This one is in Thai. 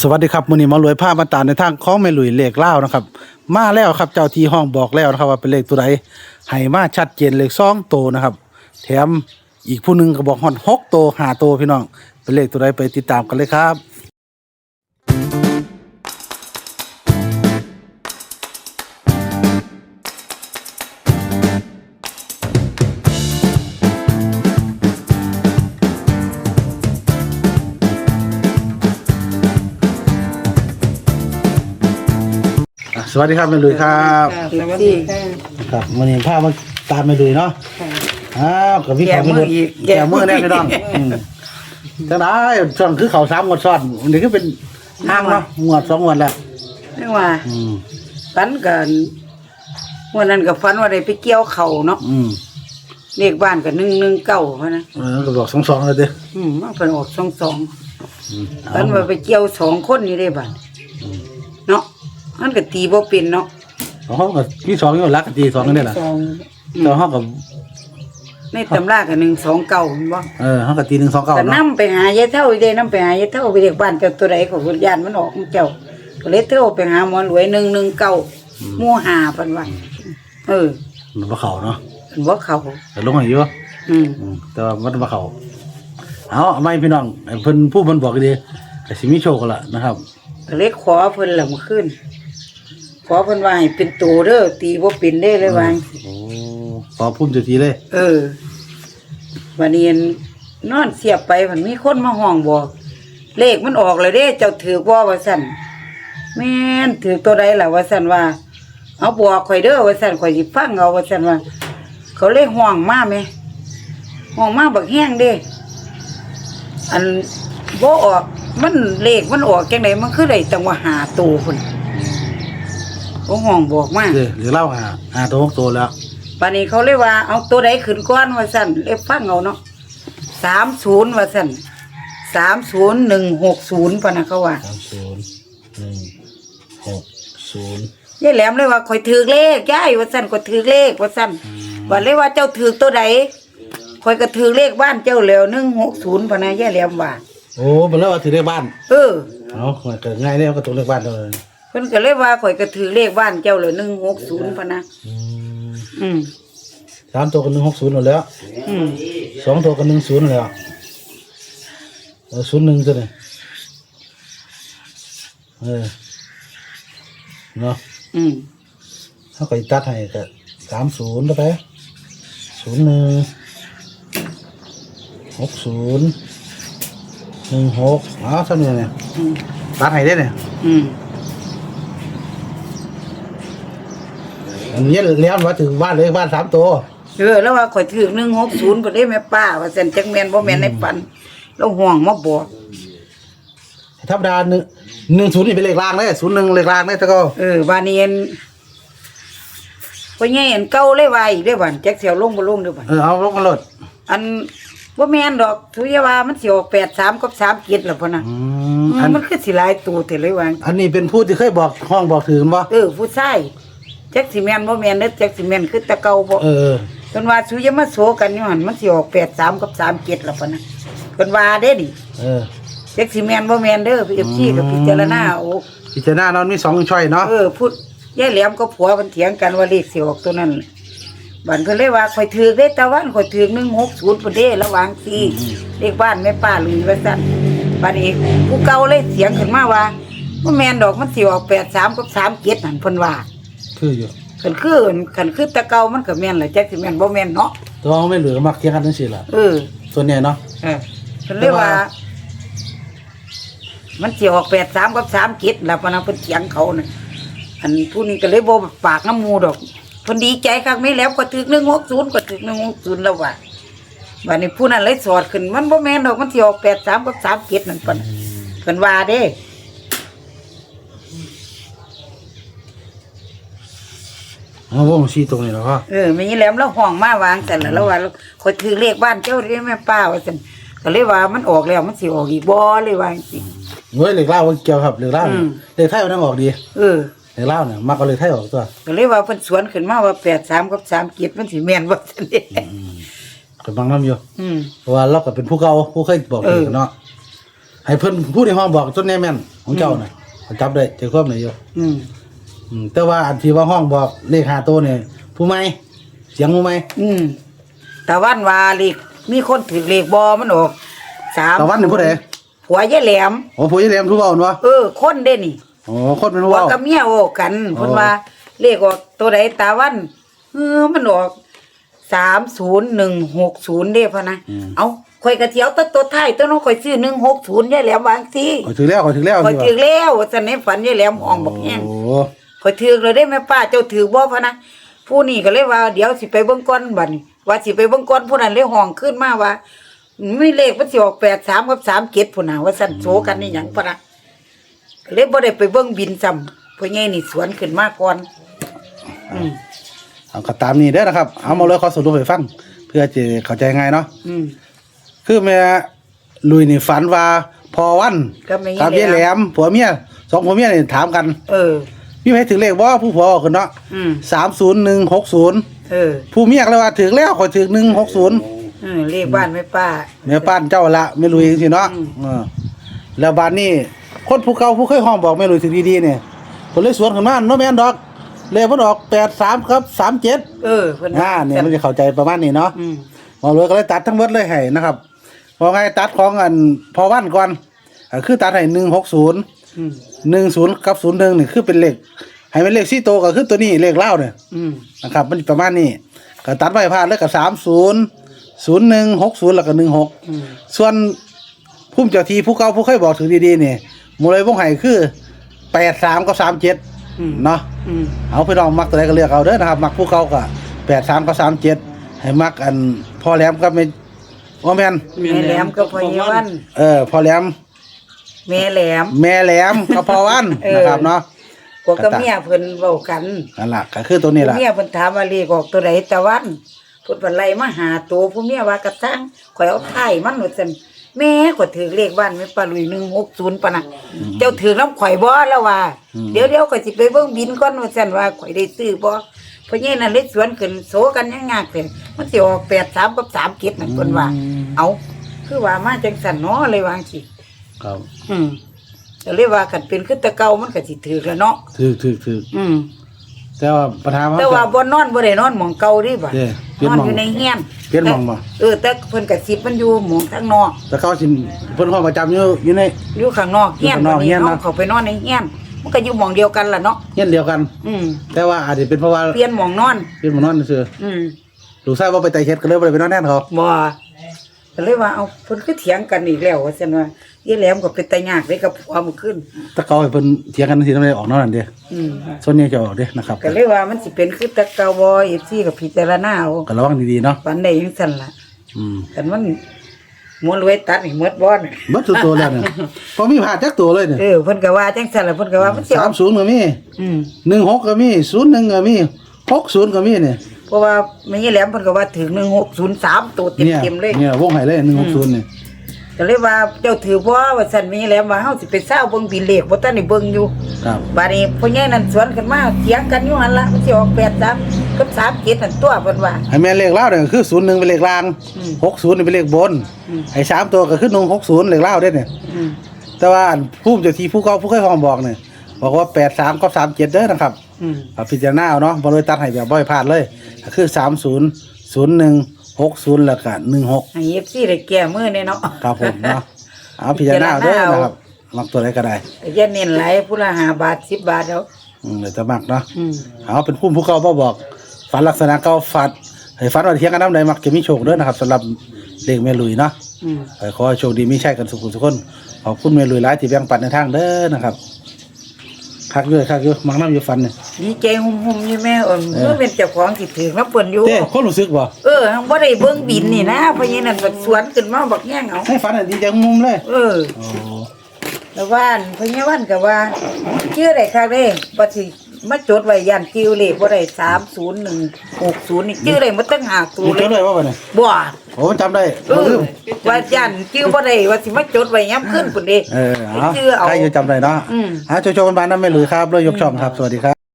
สวัสดีครับมื้อนี้มารวยผ้ามาตาในทางของแม่หลุยเลขเล่านะครับ มาแล้วครับเจ้าที่ห้องบอกแล้วนะครับ ว่าเป็นเลขตัวใดให้มาชัดเจนเลขสองโตนะครับ แถมอีกผู้หนึงก็บอกฮอนหกโตหาโตพี่น้องเป็นเลขตัวใดไปติดตามกันเลยครับ วัสดีครับแม่หลุยครับค่ะสวัสดีค่ะครับวันนี้พามาตามแม่หลุยเนาะอ้าวกับพี่ของแม่หลุยแก่มืออีกแก่มือแน่พี่น้องอืมจังได้ช่วงคือเขาสามงวดซ้อนอันนี้ก็เป็นห้างเนาะงวดสองงวดแล้วเรียกว่าอืมฝันกันวันนั้นก็ฝันว่าได้ไปเกี่ยวเขาเนาะอืมเลขบ้านก็หนึ่งหนึ่งเก้าเพราะนะเออก็บอกสองสองเลยเด้ออืมมันเป็นออกสองสองอืมฝันว่าไปเกี่ยวสองคนนี่ได้บ้านเนาะ มันก็ตีบ่เป็นเนาะเอาเขาก็มีสองอยู่รักกันทีสองกันได้ล่ะสองแต่เขากับในตำราก็หนึ่งสองเก้าเห็นบ่เออเขากับตีหนึ่งสองเก้าแต่เนาะนํไปหายายเท่าอีเด้นํไปหายายเท่าไปเรียกบ้านเจ้าตัวใดของคุณญาติมันออกของเจ้าก็เลยเท่าไปหาหมอรวยหนึ่งหนึ่งเก้าหมู่หาเพิ่นว่าเออมันมาเขาเนาะเพิ่นบ่เขาแต่ลงอายุอืมอืมแต่ว่ามันมาเขาเอาเอาไม่พี่น้องไอ้เพิ่นผู้เพิ่นบอกดีแต่สิมีโชคกันละนะครับก็เลยขอเพิ่นละเมื่อคืน ขอเพิ่นว่าให้เป็นตัวเด้อตีบ่เป็นได้เลยว่าจังซี้โอ้ขอพุ่มเจุทีเลย เออวันนี้นอนเสียบไปมันมีคนมาห้องบอก เลขมันออกเลยเด้ เจ้าถือว่าว่าซั่นแม่นถือตัวใดล่ะว่าซั่นว่า เอาบอกข่อยเด้อว่าซั่นข่อยสิฟังเอาว่าซั่นว่า เขาเลยห้องมาแม่ห้องมาบักแห้งเด้อันบ่ออกมันเลขมันออกจังไดมันคือได้จังว่าหาตัวพุ่น โอ้ห้องบอกมาเดี๋ยวเดี๋ยวเล่าหาหาตัวหกตัวแล้วป่านนี้เขาเลยว่าเอาตัวใดขึ้นก้อนว่าสั่นเอฟฟังเอาเนาะสามศูนย์ว่าสั่นสามศูนย์หนึ่งหกศูนย์ปะนะเขาว่า สามศูนย์หนึ่งหกศูนย์ยายแหลมเลยว่าข่อยถือเลขยายว่าสั่นข่อยถือเลขว่าสั่นว่าเลยว่าเจ้าถือตัวใดข่อยก็ถือเลขบ้านเจ้าแล้วหนึ่งหกศูนย์ปะนะยายแหลมว่า โอ้เป็นแล้วว่าถือเลขบ้านเออเอามันเกิดง่ายเนี่ยก็ตรงเลขบ้านเลย เพิ่นก็เลยว่าข่อยก็ถือเลขบ้านเจ้าแล้วหนึ่งหกศูนย์ปะนะอืมอืม สามตัวกันหนึ่งหกศูนย์หมดแล้วอืมสองตัวกันหนึ่งศูนย์แล้วเออศูนย์หนึ่งตัวนี่เออเนาะอืมถ้าก็ตัดให้ก็สามศูนย์แล้วไปศูนย์หนึ่งหกศูนย์หนึ่งหกอ๋อเท่านี้เนี่ยอืมตัดให้ได้เนี่ย อืม อันนี้เลี้ยงว่าถึงบ้านเลยบ้านสามตัวเออแล้วว่าข่อยถือหนึ่งหกศูนย์ปะเด้แม่ป้า ว่าสั่นจักแม่นบ่แม่นในฝัน แล้วห่วงมาบอกธรรมดาหนึ่งหนึ่งศูนย์นี่เป็นเลขรางเลยศูนย์หนึ่งเลขรางเลยแต่ก็เออบานนี้เอ็นพ่อใหญ่เอ็นเก่าเลยว่าอีกเด้อบันแจ็คเสียวลงบ่ลงเด้อบันเออเอาลงกันรถอันบ่แม่นดอกทุยว่ามันสิออก83กับ3กิดล่ะพ่นน่ะอือืมมอันมันคือสิหลายตัวแต่เลยว่าอันนี้เป็นผู้ที่เคยบอกห้องบอกถือกันบ่เออผู้ชายแจ็คสิแม่นบ่แม่นเด้อแจ็คสิแม่นคือแตะเก่าบ่ เออ เพิ่นว่าสุยามาโซกันอยู่หั่นมันสิออก83กับ3กิดล่ะพ่นน่ะเพิ่นว่าเด้ดิเออแจ็คสิแม่นบ่แม่นเด้อ FC ก็พิจารณาเอาพิจารณานอนมีสองช้อยเนาะเออพูดยายแหลมก็ผัวมันเถียงกันว่าเลขสิออกตัวนั้นบันเพิ่นเลยว่าข่อยถือได้ตะวันข่อยถือ160พุ่นเด้ระหว่างสี่เลขบ้านแม่ป้าลุยว่าซั่นบัดนี้ผู้เก่าเลยเถียงขึ้นมาว่าบ่แม่นดอกมันสิออก83กับ37นั่นเพิ่นว่า คืออยู่คันคือคันคือแตะเก่ามันก็แม่นแหละจักสิแม่นบ่แม่นเนาะแตัวาไม่เหลือมักเทียงกันทั้งสิ้นล่ะเออส่วนใหญ่เนาะเออเพิ่นเลยว่า มันสิออก83กับ37แล้วพะนะเพิ่นเถียงเขาน่ะอันผู้นี้ก็เลยบ่ปากน้ำหมูดอกเพิ่นดีใจคักไม่แล้วก็ถึก160ก็ถึก160แล้วว่าบัดนี้ผู้นั้นเลยสอดขึ้น มันบ่แม่นดอกมันสิออก83กับ37นั่นเพิ่นเพิ่นว่าเด้ เอาวงชี้ตรงนี้แล้วก็เออมีแหล้วแล้วห้องมาวางแต่ละแล้วว่าข่อยถือเลขบ้านเจ้าได้แม่ป้าว่าซั่นก็เลยว่ามันออกแล้วมันสิออกอีกบ่เลยว่าจังซี่เว้ยเหล็กเล่าว่าเกี่ยวครับเหล็กเล่าอืมเหล็กไทยมันต้องออกดีเออเหล็กเล่าเนี่ยมักก็เหล็กไทยออกตัวก็เลยว่าเพิ่นสวนขึ้นมาว่าแปดสามกับสามเกียรมันสิแม่นบ่ซั่นเด้ก็บังน้ำอยู่อืมเพราะว่าเราก็เป็นผู้เก่าผู้เคยบอกเออเนาะให้เพิ่นผู้ในห้องบอกจนแน่แม่นของเจ้าน่ะเขาจับได้เจ้าควบไหนอยู่ อืมอืมแต่ว่าอันที่ว่าห้องบอกเลขหาตัวเนี่ยผู้ไหมเสียงผู้ไหมอืมตะวันวาเลขมีคนถือเลขบอมันออกสามตะวันนี่ผู้ใดหัวยายแหลม โอ้ผู้ยี่เหลี่ยมทุกเบาเนาะเออ คนเด้นี่โอ้คนเป็นผู้หัวเบา กับเมียโอ้กันโอ้เพิ่นว่าเลขออกตัวใดตาวันเออมันออกสามศูนย์หนึ่งหกศูนย์เด้พะนะเอาข่อยกระเทียวตัวตัวท้ายตัวน้องข่อยซื้อหนึ่งหกศูนย์ยายแหลมวางสิขอถือแล้วขอถือแล้วข่อยที่ถือแล้วว่าซั่นในฝันยายแหลมห้องบอกแห้งโอ้ข่ อยถือเลยได้แม่ป้าเจ้าถือบ่พะนะผู้นี้ก็เลยว่าเดี๋ยวสิไปเบิ่งก่อนบัดนี้ว่าสิไปเบิ่งก่อนผู้นั้นเลยห้องขึ้นมาว่ามีเลขมันสิออก83กับ37พุ่นน่ะว่าซั่นโซกันนี่หยังพะนะก็เลยบ่ได้ไปเบิ่งบินซ้ำเพราะไงนี่สวนขึ้นมาก่อน อืมเอาก็ตามนี้เด้อนะครับ เอามาเลยขอสรุปให้ฟัง เพื่อจะเข้าใจง่ายเนาะ อืม คือแม่ลุยนี่ฝันว่าพอวันกับแม่กับยี่ยายแหแหลลมมผัวเมียสองผัวเมียนี่ถามกัน เออ มีใครถึงเลขบ่ผู้ผัวบอกกันเนาะอืมสามศูนย์หนึ่งหกศูนย์เออผู้เมียก็เลยว่าถึงแล้วขอยถึงหนึ่งหกศูนย์เออเลขบ้านแม่ป้า แม่ป้านเจ้าละไม่ลุยสิเนาะอืม เออแล้วบ้านนี้คนผู้เก่าผู้เคยห้องบอกแม่ลุยถึงดีๆเนี่ยคนเลยสวนขึ้นมาโนแม่นดอกเลขมันออกแปดสามครับสามเจ็ดเออเพิ่นอ่าเนี่ยมันจะเข้าใจประมาณนี้เนาะ อืมหมอรวยก็เลยตัดทั้งหมดเลยให้นะครับพอไงตัดของอันพอวันก่อนอ่าคือตัดให้หนึ่งหกศูนย์ อืมหนึ่งศูนย์กับศูนย์หนึ่งนี่คือเป็นเลขให้เป็นเลขสี่โตวก็คือตัวนี้เลขเล่าเนี่ย อืมนะครับมันประมาณนี้ก็ตัดไปพลาดแล้วก็สามศูนย์ศูนย์หนึ่งหกศูนย์แล้วก็หนึ่งหกอืมส่วนพุ่มเจ้าทีผู้เก่าผู้เคยบอกถึงดีๆนี่หมูเลยวงไห้คือแปดสามกับสามเจ็ดอืมเนาะอืมเอาพี่น้องมักตัวใดก็เลือกเอาเด้อนะครับ มักผู้เก่าก็แปดสามกับสามเจ็ดให้มักอันพ่อแหลมกับแม่ว่าแม่นแม่แหลมกับพ่อเยวันเออพ่อแหลม แม่แหลม แม่แหลมกับพ่อวันเออ นะครับเนาะพวกกับเมียเพิ่นเว้ากันนั่นล่ะก็คือตัวนี้ล่ะ เมียเพิ่นถามว่าเลขออกตัวใดตะวันเพิ่นว่าไล่มาหาตัวผู้เมียว่ากระทั่งข่อยเอาไถ่มันว่าซั่นแม่ข่อยถือเลขบ้านแม่ปลาลุย160ปะนะเจ้าถือน้ำข่อยบ่แล้วว่าเดี๋ยวเดี๋ยวข่อยสิไปเบิ่งบินก่อนว่าซั่นว่าข่อยได้ซื้อบ่เพราะงี้นั่นเลยสวนขึ้นโซกันยังงากเลยมันสิออก83กับ3เก็ดนั่นเพิ่นว่า เอาคือว่ามาจังซั่นเนาะเลยวาจังสิ ครับอืมก็เลยว่ากันเป็นคือแตะเก่ามันก็สิถือแล้วเนาะถือถือถืออืม แต่ว่าปัญหามันแต่ว่าบ่นอนบ่ได้นอนหมองเก่าดิบ่ะเด้เปลี่ยนนอนหม้องอยู่ในเฮียนเปลี่ยนหม้องบ่เออแต่เพิ่นก็สิบมันอยู่หมองข้างนอกแต่เขาสิเพิ่นห้องประจำอยู่อยู่ใน อยู่ข้างนอกเฮียนอยู่ข้างนอกบัดเฮียนเนาะเนาะเขาไปนอนในเฮียนมันก็อยู่หมองเดียวกันล่ะเนาะเฮียนเดียวกัน อืมแต่ว่าอาจจะเป็นเพราะว่าเปลี่ยนหมองนอน เปลี่ยนหมานอนซื่ออืม ลูกชายว่าไปไต่เฮ็ดก็เลยบ่ได้ไปนอนแน่นเขาบ่ก็เลยว่าเอาเพิ่นคือเถียงกันอีกแล้วว่าซั่นว่า อีแหลมก็เป็นตายากเด้กับผัวมันขึ้นแต่เขาให้เพิ่นเถียงกันสิทำไมออกนอนนั่นเด้อืมส่วนนี้จะออกเด้นะครับก็เลยว่ามันสิเป็นคือแตะเก่าบ่ FC ก็พิจารณาเอาก็ระวังดีๆเนาะปันได้จังซั่นล่ะอืมกันมันมวนรวยตัดให้หมดบ่น่ะเบิดทุกตัวแล้วเนี่ยพอมีผ่าจักตัวเลยเนี่ยเออเพิ่นก็ว่าจังซั่นล่ะเพิ่นก็ว่ามันสิออก30ก็มีอืม16ก็มี01ก็มี60ก็มีเนี่ยเพราะว่าไม่ใช่แหลมเพิ่นก็ว่าถึง1603ตัวเเนี่ยต็มๆเลยเนี่ยวงให้เลย160เนี่ย ก็เลยว่าเจ้าถือบ่ว่าซั่นไม่ใช่แหลมว่าเฮาสิไปเศร้าเบิ่งบินเลขบ่ทันได้เบิ่งอยู่ครับบัดนี้พ่อใหญ่นั่นสวนกันมาเถียงกันอยู่หั่นล่ะมันสิออก83กับ37นั่นตัวเพิ่นว่า ให้แม่นเลขลาวเนี่ยคือ01เป็นเลขล่างอืม60นี่เป็นเลขบนอืมไอ้สามตัวก็คือ160เลขลาวเด้เนี่ยอืมแต่ว่าอันผู้เจ้าที่ผู้เก่าผู้เคยห้องบอกเนี่ยบอกว่า83กับ37เด้อนะครับอืมเอาพิจารณาเอาเนาะบ่เลยตัดให้แบบบ่ให้พลาดเลยก็คือ 30 01 60แล้วก็16ให้ FC ได้แก้มือแน่เนาะครับผมเนาะเอาพิจารณาเอาเด้อนะครับมักตัวไหนก็ได้อย่าเน้นหลายผู้ละ5บาท10บาทแล้วอืมเดี๋ยวจะมักเนาะอืมเอาเป็นผู้ผู้เก่าบ่บอก ฝันลักษณะเก่าฝันให้ฝันว่าเที่ยงกันน้ำใดมักจะมีโชคเด้อนะครับสำหรับเด็กแม่ลุยเนาะอืมขอให้ขอให้โชคดีมีชัยกันสุขทุกคนขอบคุณแม่ลุยหลายที่แบ่งปันในทางเด้อนะครับ คักเยอะคักเยอะมักน้ำอยู่ฟันเนี่ยดีใจหุ่มๆอยู่แม่เออเออเมื่อเป็นเจ้าของสิถือน้ำเปิ้นอยู่เต้คนรู้สึกบ่เออบ่ได้เบิ่งบินนี่นะเพราะงี้นั่นก็สวนขึ้นมาบักแย่งเอาให้ฝันอันดีใจมุมเลย เออโอ้แล้วว่านเพราะงี้วันก็ว่าชื่ออะไรคักเด้บ่สิ มาจดไว้ยันคิวเลขบ่ได้30160นี่ชื่อได้มาตั้งหาตัวรู้เลจัยกเลยว่าบ่เนี่ยบ่โอ้จำได้เอบ่อลืมว่ายันคิวบ่ได้ว่าสิมาจดไว้ยามขึ้นพุ่นเด้เออเอาชื่อเอา ใครอยู่จำได้เนาะอืม หาโชว์ๆบ้านๆนั้นแม่ลุยครับเลยยกช่องครับสวัสดีครับ